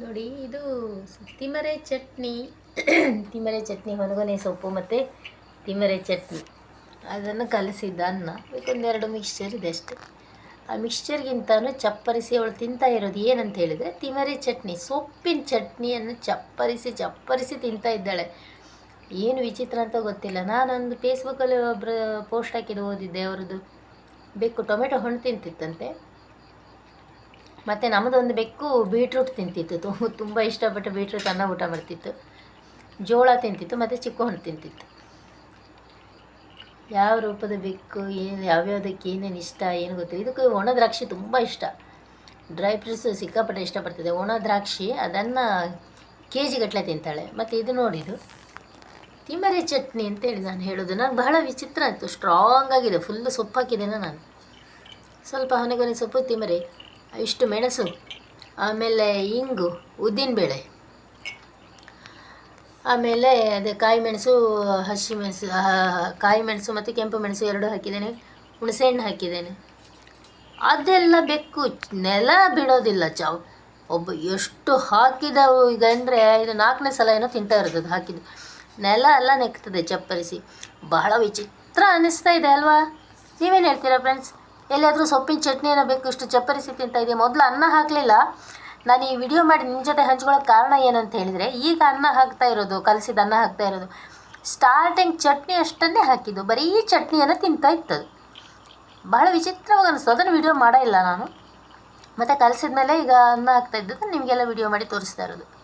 ನೋಡಿ, ಇದು ತಿಮರೆ ಚಟ್ನಿ. ತಿಮರೆ ಚಟ್ನಿ ಹೊನಗೊನೆ ಸೊಪ್ಪು ಮತ್ತು ತಿಮರೆ ಚಟ್ನಿ. ಅದನ್ನು ಕಲಸಿದ್ದ ಅನ್ನ. ಒಂದೆರಡು ಮಿಕ್ಸ್ಚರ್ ಇದೆ ಅಷ್ಟೆ. ಆ ಮಿಕ್ಸ್ಚರ್ಗಿಂತನೂ ಚಪ್ಪರಿಸಿ ಅವಳು ತಿಂತಾ ಇರೋದು ಏನಂತ ಹೇಳಿದರೆ, ತಿಮರೆ ಚಟ್ನಿ, ಸೊಪ್ಪಿನ ಚಟ್ನಿಯನ್ನು ಚಪ್ಪರಿಸಿ ಚಪ್ಪರಿಸಿ ತಿಂತಾ ಇದ್ದಾಳೆ. ಏನು ವಿಚಿತ್ರ ಅಂತ ಗೊತ್ತಿಲ್ಲ. ನಾನೊಂದು ಫೇಸ್ಬುಕ್ಕಲ್ಲಿ ಒಬ್ಬರು ಪೋಸ್ಟ್ ಹಾಕಿದ್ದು ಓದಿದ್ದೆ, ಅವರದ್ದು ಬೆಕ್ಕು ಟೊಮೆಟೊ ಹಣ್ಣು ತಿಂತಿತ್ತಂತೆ. ಮತ್ತು ನಮ್ಮದೊಂದು ಬೆಕ್ಕು ಬೀಟ್ರೂಟ್ ತಿಂತಿತ್ತು. ತುಂಬ ಇಷ್ಟಪಟ್ಟು ಬೀಟ್ರೂಟ್ ಅನ್ನ ಊಟ ಮಾಡ್ತಿತ್ತು. ಜೋಳ ತಿಂತಿತ್ತು, ಮತ್ತು ಚಿಕ್ಕು ಹಣ್ಣು ತಿಂತಿತ್ತು. ಯಾವ ರೂಪದ ಬೆಕ್ಕು, ಏನು, ಯಾವ್ಯಾವುದಕ್ಕೆ ಏನೇನು ಇಷ್ಟ, ಏನು ಗೊತ್ತಿಲ್ಲ ಇದಕ್ಕೆ ಒಣ ದ್ರಾಕ್ಷಿ ತುಂಬ ಇಷ್ಟ. ಡ್ರೈ ಫ್ರೂಟ್ಸ್ ಸಿಕ್ಕಾಪಟ್ಟೆ ಇಷ್ಟಪಡ್ತದೆ. ಒಣ ದ್ರಾಕ್ಷಿ, ಅದನ್ನು ಕೆ ಜಿಗಟ್ಟಲೆ ತಿಂತಾಳೆ. ಮತ್ತು ಇದು ನೋಡಿದು ತಿಮರೆ ಚಟ್ನಿ ಅಂತೇಳಿ ನಾನು ಹೇಳೋದು. ನನಗೆ ಬಹಳ ವಿಚಿತ್ರ ಆಯಿತು. ಸ್ಟ್ರಾಂಗ್ ಆಗಿದೆ. ಫುಲ್ಲು ಸೊಪ್ಪು ಹಾಕಿದ್ದೇನೆ ನಾನು. ಸ್ವಲ್ಪ ಹೊನೆಗೊನೆ ಸೊಪ್ಪು, ತಿಮರೆ. ಇಷ್ಟು ಮೆಣಸು, ಆಮೇಲೆ ಇಂಗು ಉದ್ದಿನಬೇಳೆ ಆಮೇಲೆ ಅದೇ ಕಾಯಿ ಮೆಣಸು, ಹಸಿ ಮೆಣಸು ಕಾಯಿ ಮೆಣಸು ಮತ್ತು ಕೆಂಪು ಮೆಣಸು ಎರಡು ಹಾಕಿದ್ದೇನೆ, ಹುಣಸೆಹಣ್ಣು ಹಾಕಿದ್ದೇನೆ. ಅದೆಲ್ಲ ಬೆಕ್ಕು, ನೆಲ ಬಿಡೋದಿಲ್ಲ ಚಾವ್. ಒಬ್ಬ ಎಷ್ಟು ಹಾಕಿದವು ಈಗ ಅಂದರೆ ಇದು ನಾಲ್ಕನೇ ಸಲ ಏನೋ ತಿಂತಾ ಇರ್ತದೆ ಹಾಕಿದ್ದು. ನೆಲ ಎಲ್ಲ ನೆಕ್ತದೆ ಚಪ್ಪರಿಸಿ. ಬಹಳ ವಿಚಿತ್ರ ಅನ್ನಿಸ್ತಾ ಇದೆ ಅಲ್ವಾ? ನೀವೇನು ಹೇಳ್ತೀರಾ ಫ್ರೆಂಡ್ಸ್ ಎಲ್ಲಿಯಾದರೂ ಸೊಪ್ಪಿನ ಚಟ್ನಿಯನ್ನು ಬೇಕು, ಇಷ್ಟು ಚಪ್ಪರಿಸಿ ತಿಂತಾ ಇದೆ ಮೊದಲು ಅನ್ನ ಹಾಕಲಿಲ್ಲ. ನಾನು ಈ ವಿಡಿಯೋ ಮಾಡಿ ನಿಮ್ಮ ಜೊತೆ ಹಂಚ್ಕೊಳ್ಳೋಕೆ ಕಾರಣ ಏನಂತ ಹೇಳಿದರೆ, ಈಗ ಅನ್ನ ಹಾಕ್ತಾ ಇರೋದು, ಕಲಸಿದ ಅನ್ನ ಹಾಕ್ತಾ ಇರೋದು ಸ್ಟಾರ್ಟಿಂಗ್ ಚಟ್ನಿ ಅಷ್ಟನ್ನೇ ಹಾಕಿದ್ದು, ಬರೀ ಚಟ್ನಿಯನ್ನು ತಿಂತಾ ಇತ್ತದು. ಬಹಳ ವಿಚಿತ್ರವಾಗಿ ಅನಿಸ್ತು, ಅದನ್ನು ವಿಡಿಯೋ ಮಾಡೋ ಇಲ್ಲ ನಾನು. ಮತ್ತು ಕಲಸಿದ ಮೇಲೆ ಈಗ ಅನ್ನ ಹಾಕ್ತಾ ಇದ್ದದ್ದು, ನಿಮಗೆಲ್ಲ ವಿಡಿಯೋ ಮಾಡಿ ತೋರಿಸ್ತಾ ಇರೋದು.